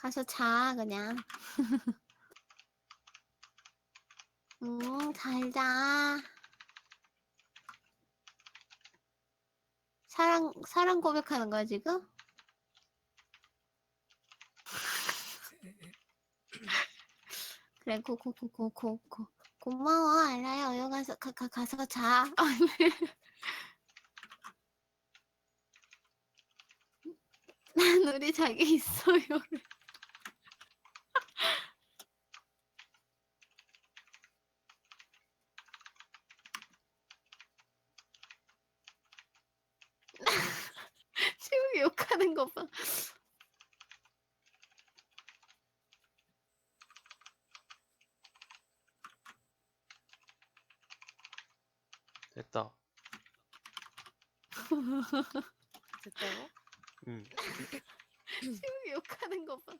가서 자 그냥. 응, 잘 자. 사랑 사랑 고백하는 거야 지금? 그래 고 고 고 고 고 고 고마워 알아요 어여 가서 가, 가 가서 자. 난 우리 자기 있어요. 지금 욕하는 거 봐. 됐다. 됐다고? 응. 지금 욕하는 거 봐.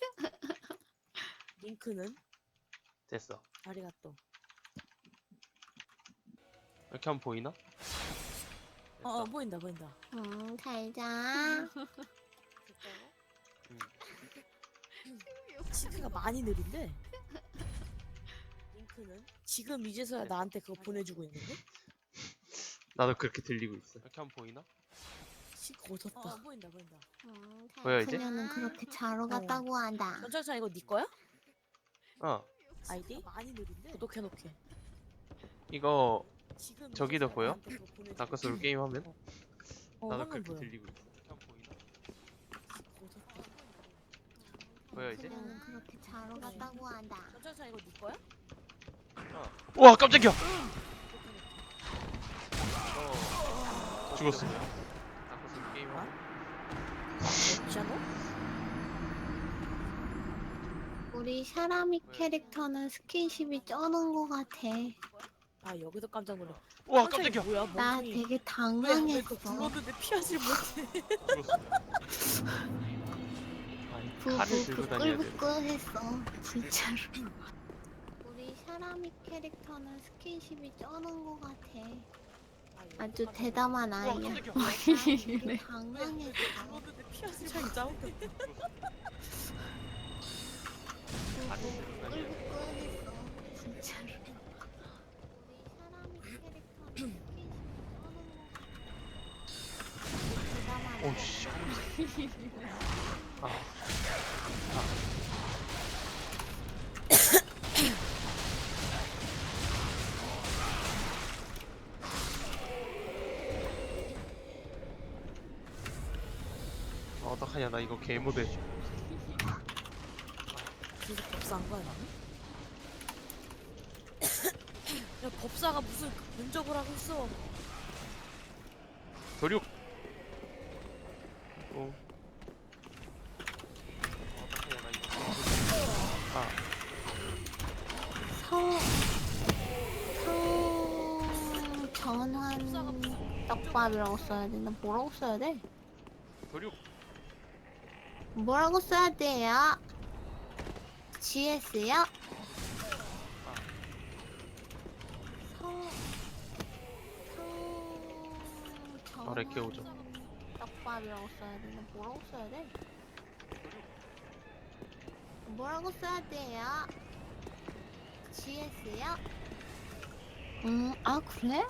링크는 됐어. 아리가또. 이렇게 하면 보이나? 어, 됐다. 어 보인다 보인다. 응, 잘 자. 됐다고? 응. 시크가 많이 느린데. 링크는 지금 이제서야. 나한테 그거 보내주고 있는데? 나도 그렇게 들리고 있어. 이렇게 하면 보이나? 시크 얻었다. 어, 보인다 보인다. 응, 잘 보여, 이제? 자면은 그렇게 자러 어. 갔다고 한다. 전장차 이거 네 거야? 어. 아이디? 많이 느린데. 구독해놓게. 이거 지금 저기도 보여? 다크소울? 게임 하면? 어, 나도 화면 그렇게 보여. 들리고 있어. 이렇게 하면 보이나? 이제? 그렇게 자러 갔다고 한다. 전장차 이거 네 거야? 어. 와 깜짝이야. 어. 죽었어. 다크소울 게임 하면? 샤노? 우리 샤라미 왜? 캐릭터는 스킨십이 쩌는 거 같아. 아 여기서 깜짝 놀래. 와 전장이 깜짝이야. 뭐야? 나 멍청이. 되게 당황했어. 불렀는데 피하지 못해. 죽었어. 아니 칼을 들고 다녀야 돼. 부끄부끄했어 진짜로. 우리 샤라미 캐릭터는 스킨십이 쩌는 거 같아. 아주 대담한 와 아이야. 되게 당황했어. 진짜로. 오씨. 아. 아, 어떡하냐? 나 이거 해줘 계속 법사한 거야 나는? 야 법사가 무슨 면접을 하고 있어. 도륙. 어. 어떡하냐 나 이거 개모드 아 성, 성, 전환 떡밥이라고 써야 되나? 뭐라고 써야 돼? 도륙 뭐라고 써야 돼요? GS요? 성, 성, 아래 깨우죠. 떡밥이라고 써야 되나? 뭐라고 써야 돼? 뭐라고 써야 돼요? GS요? 음, 아, 그래?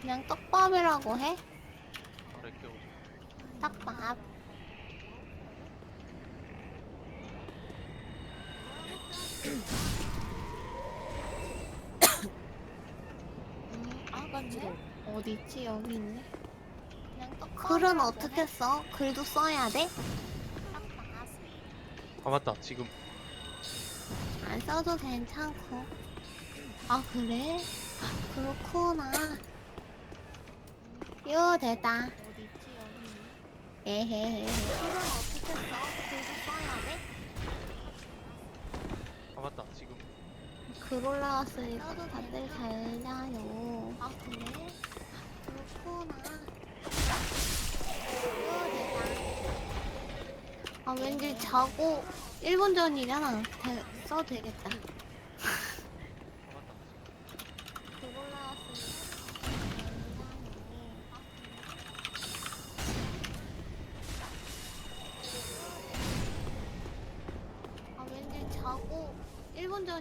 그냥 떡밥이라고 해? 떡밥. 음, 아, 그래? 어디 있지? 여기 있네. 그냥 떡밥. 글은 어떻게 써? 글도 써야 돼? 아 맞다 지금 안 써도 괜찮고. 아, 그래? 그렇구나. 요, 됐다. 에헤헤. 아 맞다 지금 글 올라왔으니까 다들 잘 자요. 아, 그래? 그렇구나. 아, 왠지 자고 1분 전이잖아. 되, 써도 되겠다. 아 맞다 글 올라왔으니까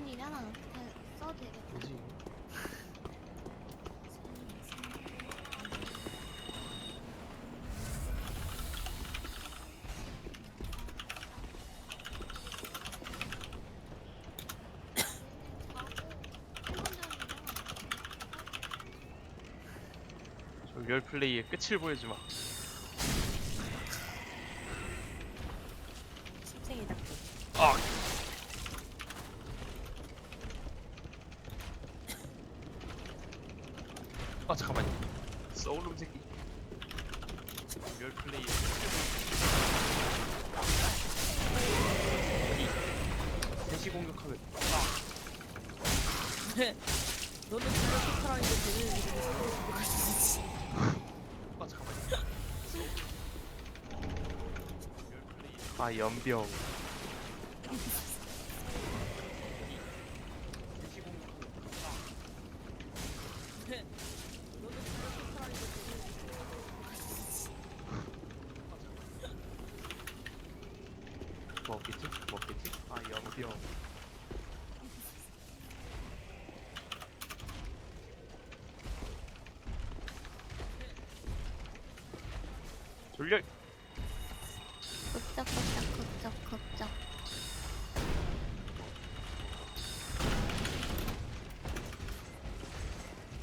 혼전이잖아. 그냥 써도 되겠다. 뭐지? 저 리얼 플레이의 끝을 보여주마. 심생이다. 아! 아 잠깐만요. 소울룸 새끼. 보여주마. 대시 공격하면 너는 저렇게 사람인데 되는 일이 생각할 수 있지. 아 잠깐만요. 리얼 플레이. 아 연병.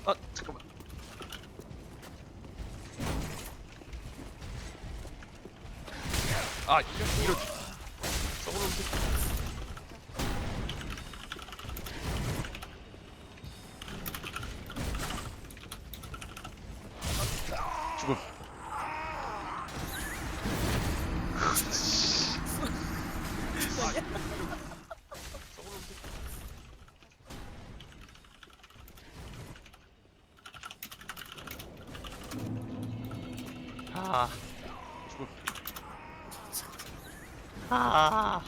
아 잠깐만. 아 이런 이런. 썩어놓은 새끼. 죽음. 썩어놓은 새끼. 아 죽음. 아. 아.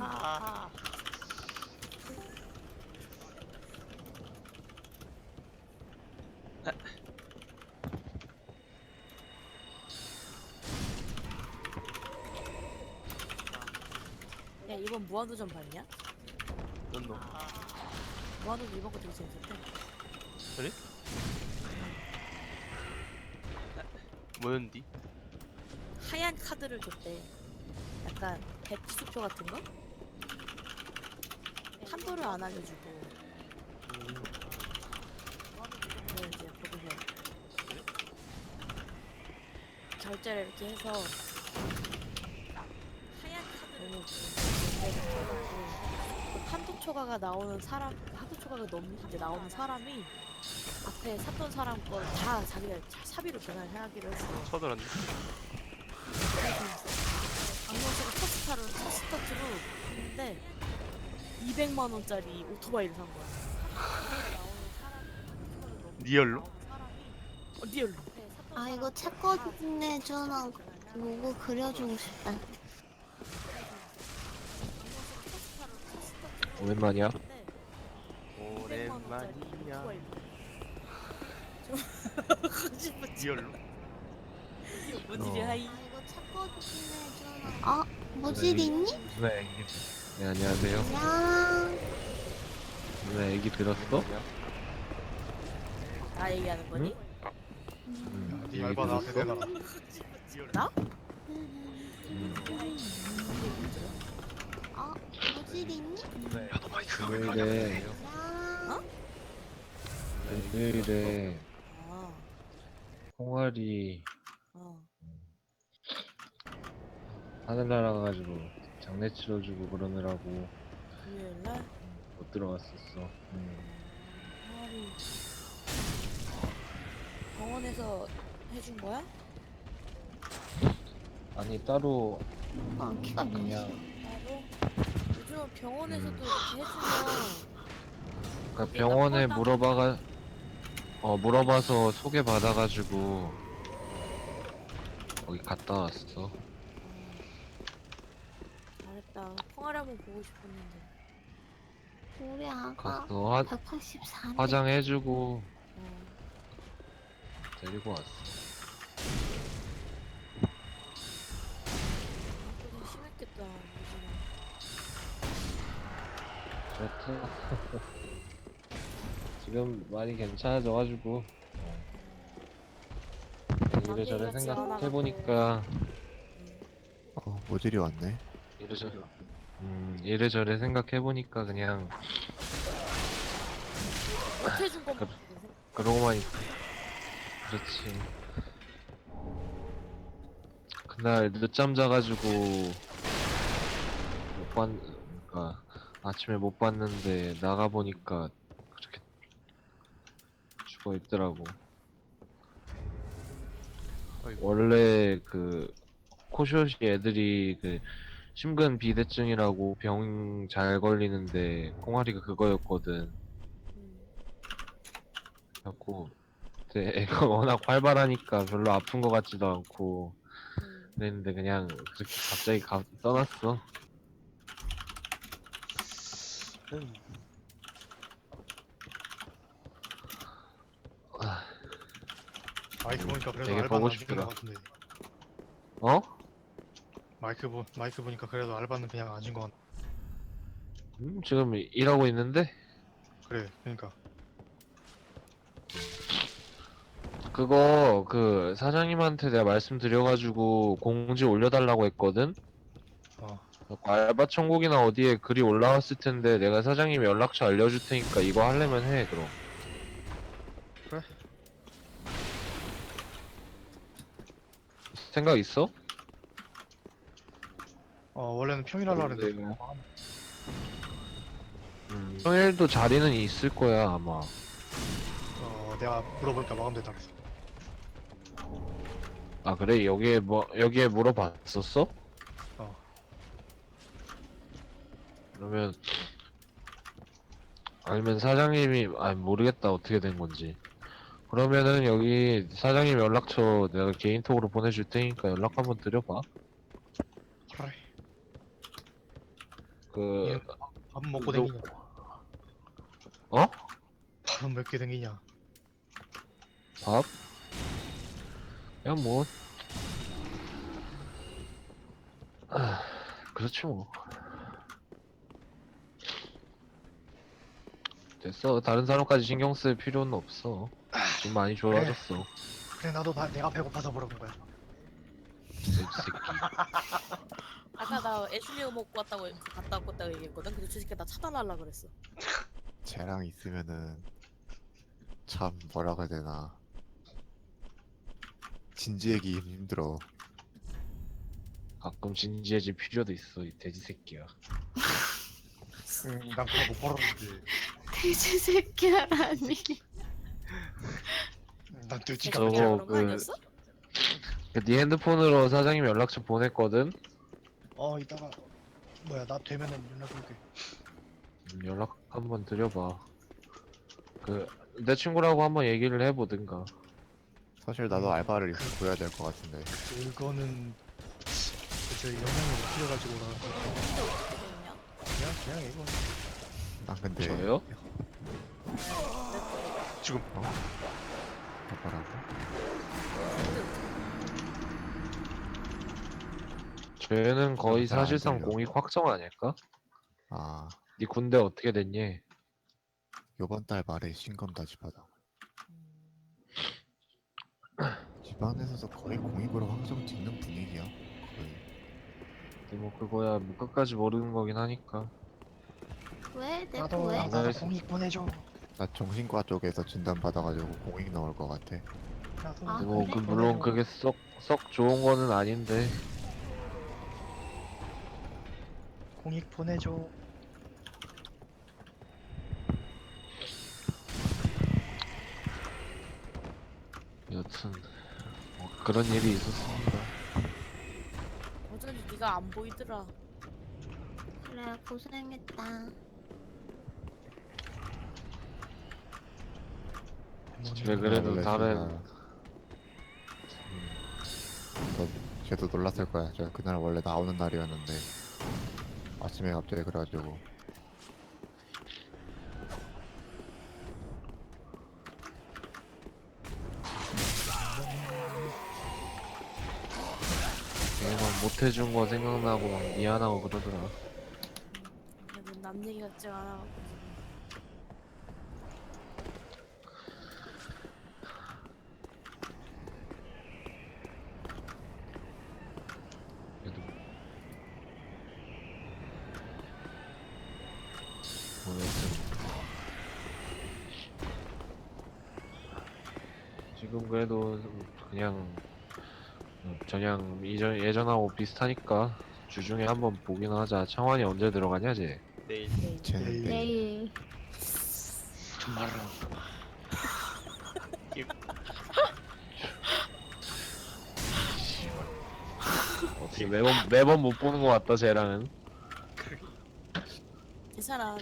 아. 야 이번 무한도전 봤냐? 넌 너. 무한도전 이번 거 되게 재밌었대. 그래? 뭐였는디? 하얀 카드를 줬대. 약간 백지 수표 같은 거? 한도를 안 알려주고. 그걸 이제 거기서 결제를 이렇게 해서 한도 초과가 나오는 사람 한도 초과가 넘 이제 나오는 사람이 앞에 샀던 사람 걸다 자기가 사- 사비로 계산을 하기로 했어. 쳐들었네. 강명수가 첫 스타를 첫 스타 트로 했는데 200만 원짜리 오토바이를 산 거야. 리얼로? 어, 리얼로. 아 이거 채권에 전화 로고 그려주고 싶다. 오랜만이야? 오랜만이야. 거짓말 리얼로? 뭔 일이야 어. 하이. 아 이거 채권에 전화. 아 뭐지 있니? 누나 애기 네 안녕하세요 안녕. 누나 애기 들었어? 나 얘기하는 거니? 응 애기 얇아, 나한테 들었어? 나? 응. 아 뭐지 있니? 금요일에 안녕. 금요일에 아, 홍아리 어. 하늘 날아가가지고 장례 치러주고 그러느라고 금요일 날? 못 들어갔었어 응. 하루 병원에서 해준 거야? 아니 따로 아 키가. 그냥 나도 요즘은 병원에서도 이렇게 해주면 그러니까 병원에 물어봐가 어 물어봐서 소개 받아가지고 거기 갔다 왔어 아, 잘했다. 펑아리 한번 보고 싶었는데. 아, 우리 아가 가서 화, 184인데 화장해주고 어. 데리고 왔어. 좀 심했겠다. 좋다. 지금 많이 괜찮아져가지고 어. 이래저래 생각해보니까 어, 모질이 왔네. 이래저래 음 이래저래 생각해보니까 그냥 못해준 것만. 그러고만 있 그렇지 그날 늦잠 자가지고 못 봤, 그니까 아침에 못 봤는데 나가 보니까 그렇게 죽어 있더라고 아이고. 원래 그 코숏이 애들이 그 심근 비대증이라고 병 잘 걸리는데 콩아리가 그거였거든 음. 갖고 근데 애가 워낙 활발하니까 별로 아픈 것 같지도 않고 음. 그랬는데 그냥 그렇게 갑자기 가, 떠났어 마이크 보니까 그래도 되게 알바는 보고 안 죽는 싶더라. 것 같은데 어? 마이크 보 마이크 보니까 그래도 알바는 그냥 안 준 것 같. 음, 지금 일하고 있는데 그래 그러니까 그거 그 사장님한테 내가 말씀드려가지고 공지 올려달라고 했거든 알바 천국이나 어디에 글이 올라왔을 텐데 내가 사장님 연락처 알려줄 테니까 이거 하려면 해 그럼 그래. 생각 있어? 어, 원래는 평일 하려 네, 했는데 뭐. 음, 평일도 자리는 있을 거야 아마 어 내가 물어보니까 마감됐다 그랬어 아 그래 여기에 뭐 여기에 물어봤었어? 어. 그러면 아니면 사장님이 아니 모르겠다. 어떻게 된 건지. 그러면은 여기 사장님 연락처 내가 개인톡으로 보내줄 테니까 연락 한번 드려봐. 그래. 그밥 먹고 너- 댕기냐? 어? 밥은 몇개 댕기냐? 밥? 그냥 뭐. 아, 그렇지 뭐 됐어 다른 사람까지 신경 쓸 필요는 없어 지금 많이 좋아졌어 그래 나도 나, 내가 배고파서 물어본 거야 새끼 아까 나 애슐리가 먹고 왔다고 갔다 왔다고 얘기했거든. 근데 저 새끼 나 차단하려 그랬어. 쟤랑 있으면은 참 뭐라 그래야 되나. 진지하기 힘들어. 가끔 진지해질 필요도 있어 이 돼지 새끼야 응 난 그거 못 벌었는데 돼지 새끼라니. 난 돼지가 저거 새끼라 그런 거 그- 아니었어? 그네 핸드폰으로 사장님 연락처 보냈거든? 어 이따가 뭐야 나 되면은 연락할게. 음, 연락 한번 드려봐. 그 내 친구라고 한번 얘기를 해보든가. 사실 나도 알바를 보여야 될 것 같은데. 그거는 저희 영향이 못 필요가지고 나 그냥 그냥 이거 난 근데 저요? 지금 뭐라고? 쟤는 거의 사실상 들려. 공익 확정 아닐까? 아 네 군대 어떻게 됐니? 요번 달 말에 신검 다집하다. 음. 집안에서도 거의 공익으로 확정 짓는 분위기야. 거의. 근데 뭐 그거야 뭐 끝까지 모르는 거긴 하니까 왜? 내거 나도 왜? 나도. 공익 보내줘 나 정신과 쪽에서 진단 받아가지고 공익 나올 것 같아. 나도 아, 뭐 그래? 그 물론 그게 썩 썩 좋은 거는 아닌데 공익 보내줘 여튼 뭐 그런 일이 있었습니다 어쩐지 네가 안 보이더라. 그래 고생했다 왜 그래도 원래 다른 제가- 음, 더- 쟤도 놀랐을 거야. 저 그날 원래 나오는 날이었는데 아침에 갑자기 그래가지고 내가 못 해준 거 생각나고 막 미안하고 그러더라. 그래도 남 얘기 같지 않아. 지금 그래도 그냥 저냥 이전 예전하고 비슷하니까 주중에 한번 보긴 하자. 창환이 언제 들어가냐 쟤? 내일 네. 쟤는 내일 내일 정말로 어떻게 매번 매번 못 보는 것 같다 쟤랑은. 괜찮아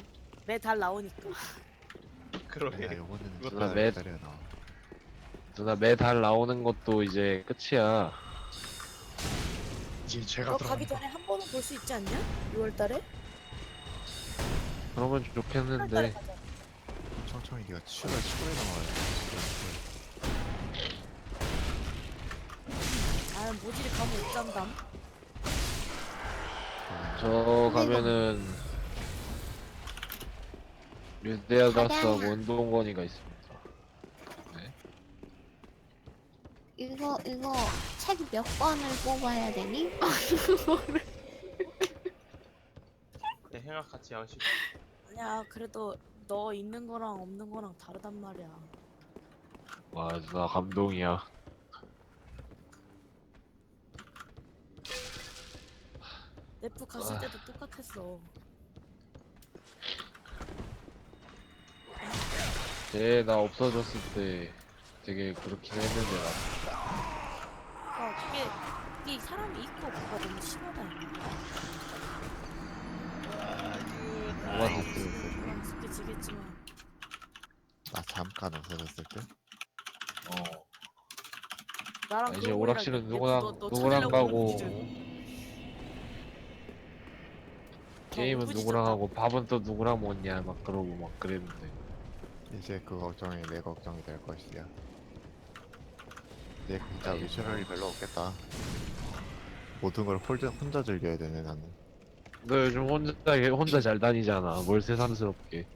매달 나오니까 내가 그러게 요거는 이것도 누가 매- 기다려 나. 누나 매달 나오는 것도 이제 끝이야. 이제 제가 너 가기 들어간다. 전에 한 번은 볼 수 있지 않냐? 6월달에? 그러면 8월달에 좋겠는데 가자 천천히 네가 치우라 치우라 나와야 아 모질이 가면 못 잔담 저 가면은 류데아가스하고 가자. 운동건이가 있습니다. 이거 이거 책 몇 번을 뽑아야 되니? 내 생각 같이 하시고 아니야 그래도 너 있는 거랑 없는 거랑 다르단 말이야 와, 나 감동이야. 넷프 갔을 아. 때도 똑같았어 쟤 나 없어졌을 때 되게 그렇긴 했는데 그러니까 그게 이게 사람이 있고 없고가 너무 심하다 나 뭐가 됐어. 그냥 익숙해지겠지만 나 잠깐 없어졌을 때. 어. 나랑 아, 이제 오락실은 누구랑 너- 너 누구랑 찾으려고 가고 그러는 게임은 후지 누구랑. 하고 밥은 또 누구랑 먹냐 막 그러고 막 그랬는데 이제 그 걱정이 내 걱정이 될 것이야. 내 진짜 미션이 별로 없겠다. 모든 걸 홀자, 혼자 즐겨야 되네 나는. 너 요즘 혼자 혼자 잘 다니잖아. 뭘 새삼스럽게.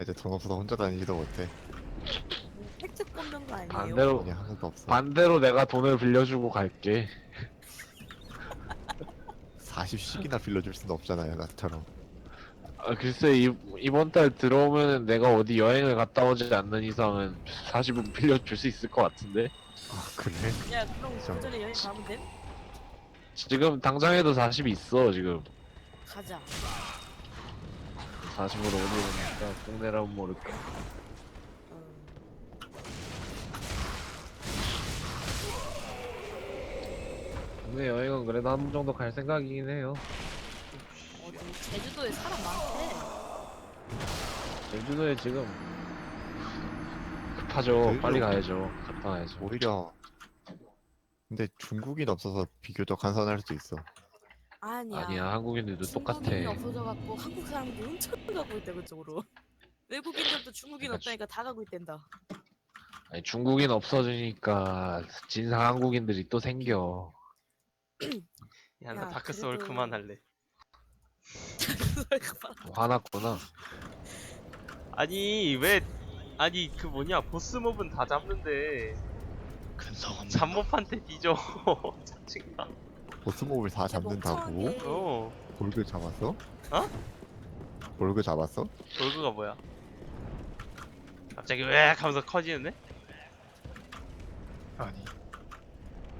이제 돈 없어서 혼자 다니지도 못해. 팩트 꽂는 거 아니에요? 반대로 돈이 하나도 없어. 반대로 내가 돈을 빌려주고 갈게. 40씩이나 빌려줄 수는 없잖아요 나처럼. 아, 글쎄 이, 이번 달 들어오면 내가 어디 여행을 갔다 오지 않는 이상은 40은 빌려줄 수 있을 것 같은데 아 그래? 야 그럼 저- 그 전에 여행 가면 돼? 지금 당장에도 40이 있어 지금 가자 40으로 어디 오니까 국내라면 모를까 어. 국내 여행은 그래도 한 번 정도 갈 생각이긴 해요 어디 제주도에 사람 많대. 제주도에 지금 급하죠. 제주도? 빨리 가야죠. 갔다 와야죠. 오히려 근데 중국인 없어서 비교적 한산할 수 있어. 아니야. 아니야 한국인들도 똑같아 중국인이 없어져갖고 한국 사람들 엄청 가고 있대 그쪽으로. 외국인들도 중국인 그러니까 없다니까 다 가고 있댄다. 아니, 중국인 없어지니까 진상 한국인들이 또 생겨. 야 나 야, 다크 소울 그래도- 그만할래 화났구나 아니 왜 아니 그 뭐냐 보스 몹은 다 잡는데 근성 없는 잡몹한테 뒤져 짜증나 보스몹을 다 잡는다고? 어 볼그 잡았어? 어? 볼그 잡았어? 돌그가 뭐야 갑자기 왜 하면서 커지는데? 아니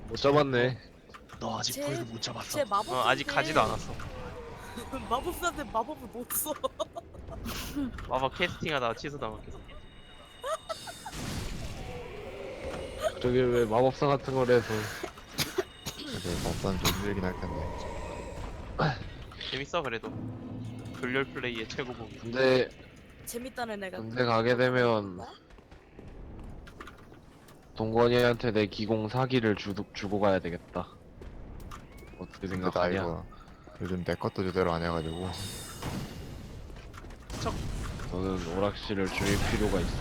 못 잡았네 너 아직 제- 볼을 못 잡았어. 제 마법 어 아직 가지도 않았어 마법사한테 마법을 못 써. 마법 캐스팅하다가 취소당했겠어 저기 왜 마법사 같은 걸 해서 근데 법사는 좀 힘들긴 할 텐데. 재밌어 그래도 돌렬 플레이의 최고봉 근데 재밌다는 애가. 군대 가게 되면 동건이한테 내 기공 사기를 주, 주고 가야 되겠다. 어떻게 근데 나 생각하냐? 이거 요즘 내 것도 제대로 안 해가지고 너는 오락실을 줄일 필요가 있어.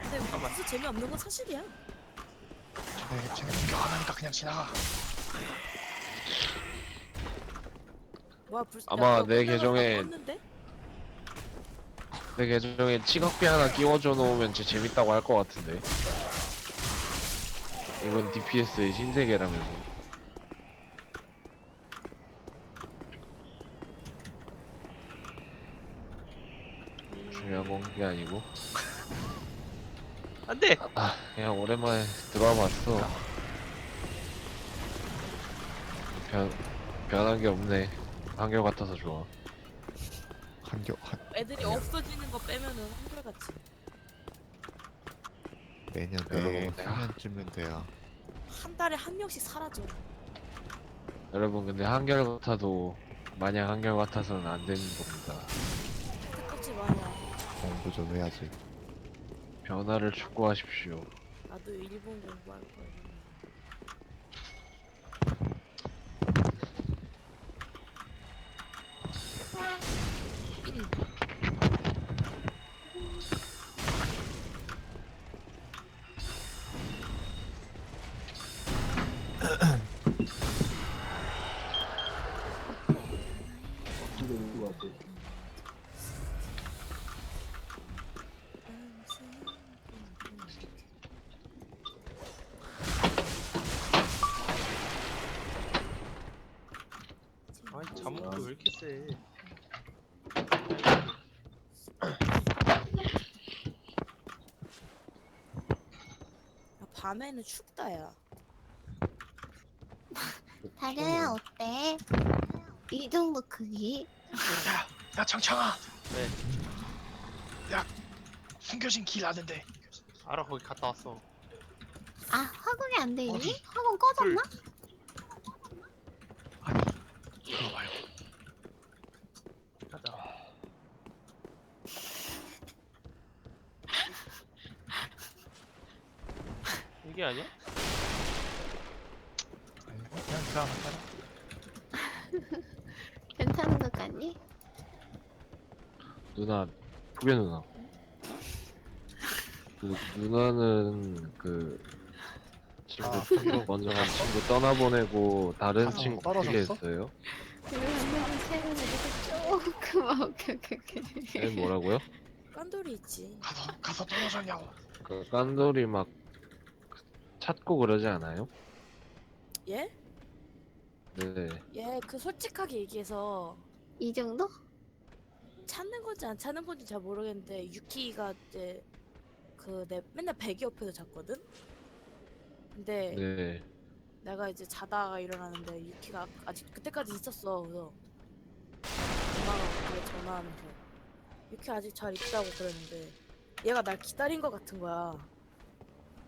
근데 무슨 재미없는 건 사실이야. 쟤네 쟤네 공격 안 하니까 그냥 지나가. 뭐야 불 아마 야, 내 계정에-? 내 계정에 치각비 하나 끼워줘 놓으면 진짜 재밌다고 할 것 같은데. 이건 DPS의 신세계라면서. 중요한 건 그게 아니고. 안돼. 아, 그냥 오랜만에 들어와 봤어. 변, 변한 게 없네. 한결 같아서 좋아. 한겨 한 애들이 없어지는 거 빼면은 한결같이 내년 여러분, 내 내가- 후년쯤은 돼야 한 달에 한 명씩 사라져 여러분, 근데 한결 같아도 마냥 한결 같아서는 안 되는 겁니다. 공부 좀 해야지. 변화를 추구하십시오. 나도 일본 공부할 거야 아니 잠옷도 왜 이렇게 세? 야, 밤에는 춥다 야 다려야 어때? 이 정도 크기? 야 창창아. 네. 야 숨겨진 길 아는데. 알아 거기 갔다 왔어. 아 화공이 안? 어디? 화공 꺼졌나? 아니 그거 말고. 이게 아니야? 아니, 그냥 들어가면 따라. 괜찮은 것 같니? 누나, 후배 누나. 그 누나는 그 친구 아, 먼저 간 친구 떠나보내고 다른 가서 친구 떨어졌어? 어떻게 했어요? 그리고 한번 내려서 조금 아, 오케이 오케이 오케이 네, 뭐라고요? 깐돌이 있지 가서 가서 떨어졌냐고. 그 깐돌이 막 찾고 그러지 않아요? 얘? 네. 얘그 솔직하게 얘기해서 이 정도? 찾는 건지 안 찾는 건지 잘 모르겠는데 유키가 이제 그 내 맨날 베개 옆에서 잤거든? 근데 네. 내가 이제 자다가 일어나는데 유키가 아직 그때까지 있었어 그래서 엄마가 그래 전화하면서 유키 아직 잘 있다고 그랬는데 얘가 날 기다린 것 같은 거야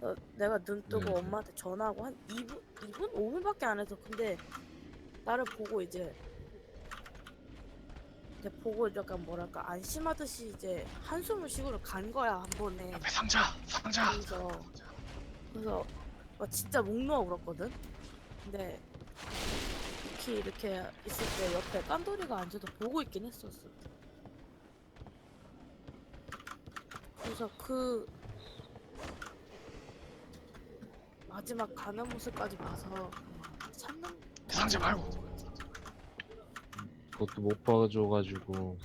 어, 내가 눈 뜨고 네. 엄마한테 전화하고 한 2분? 2분? 5분밖에 안 해서 근데 나를 보고 이제 이제 보고 약간 뭐랄까 안심하듯이 이제 한숨을 쉬고 간 거야 한 번에 옆에 상자 상자. 그래서 그래서 막 진짜 목 놓아 울었거든. 근데 이렇게 이렇게 있을 때 옆에 깐돌이가 앉아서 보고 있긴 했었어. 그래서 그 마지막 가는 모습까지 봐서 찾는 상자 말고. 그것도 못 봐줘가지고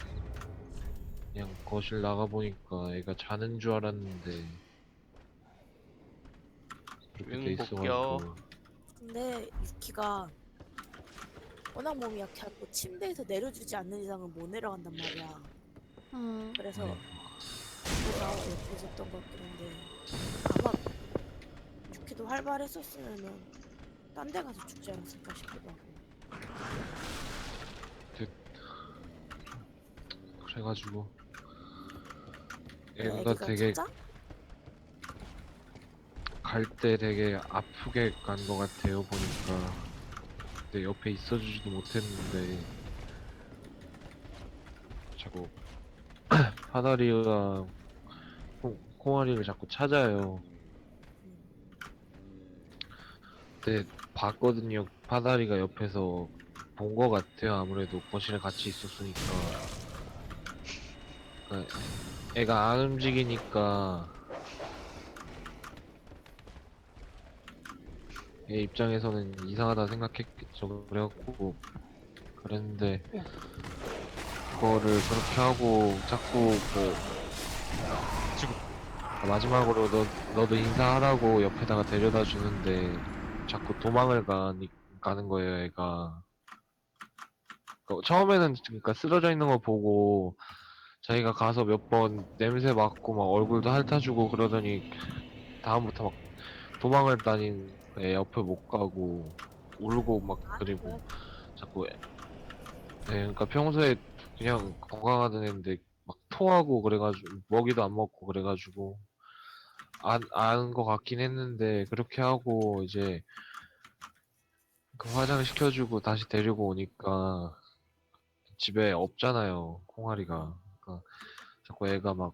그냥 거실 나가 보니까 애가 자는 줄 알았는데 그렇게 돼 응, 있어가지고 복귀요. 근데 유키가 워낙 몸이 약해갖고 침대에서 내려주지 않는 이상은 못 내려간단 말이야. 음 그래서 네. 옆에 있었던 것 같긴 한데 아마 유키도 활발했었으면은 딴 데 가서 죽지 않았을까 싶기도 하고. 그래가지고 애기가 애가 되게 찾아? 갈때 되게 아프게 간 것 같아요 보니까. 근데 옆에 있어주지도 못했는데. 자꾸 파다리가 콩- 콩아리를 자꾸 찾아요 근데 봤거든요. 파다리가 옆에서 본것 같아요. 아무래도 거실에 같이 있었으니까. 그러니까 애가 안 움직이니까 얘 입장에서는 이상하다 생각했겠죠. 그래갖고 그랬는데 그거를 그렇게 하고 자꾸 뭐 아, 마지막으로 너 너도 인사하라고 옆에다가 데려다 주는데 자꾸 도망을 가니, 가는 거예요, 애가. 그러니까 처음에는 그러니까 쓰러져 있는 거 보고 자기가 가서 몇 번 냄새 맡고 막 얼굴도 핥아주고 그러더니 다음부터 막 도망을 다닌 애 옆에 못 가고 울고 막 그리고 자꾸 애- 네, 그러니까 평소에 그냥 건강하던 애인데 막 토하고 그래가지고 먹이도 안 먹고 그래가지고 안, 아는 것 같긴 했는데, 그렇게 하고, 이제, 그 화장시켜주고 다시 데리고 오니까, 집에 없잖아요, 콩아리가. 그러니까 자꾸 애가 막,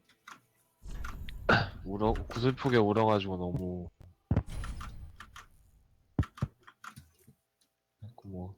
울어, 구슬프게 울어가지고 너무. 자꾸 뭐,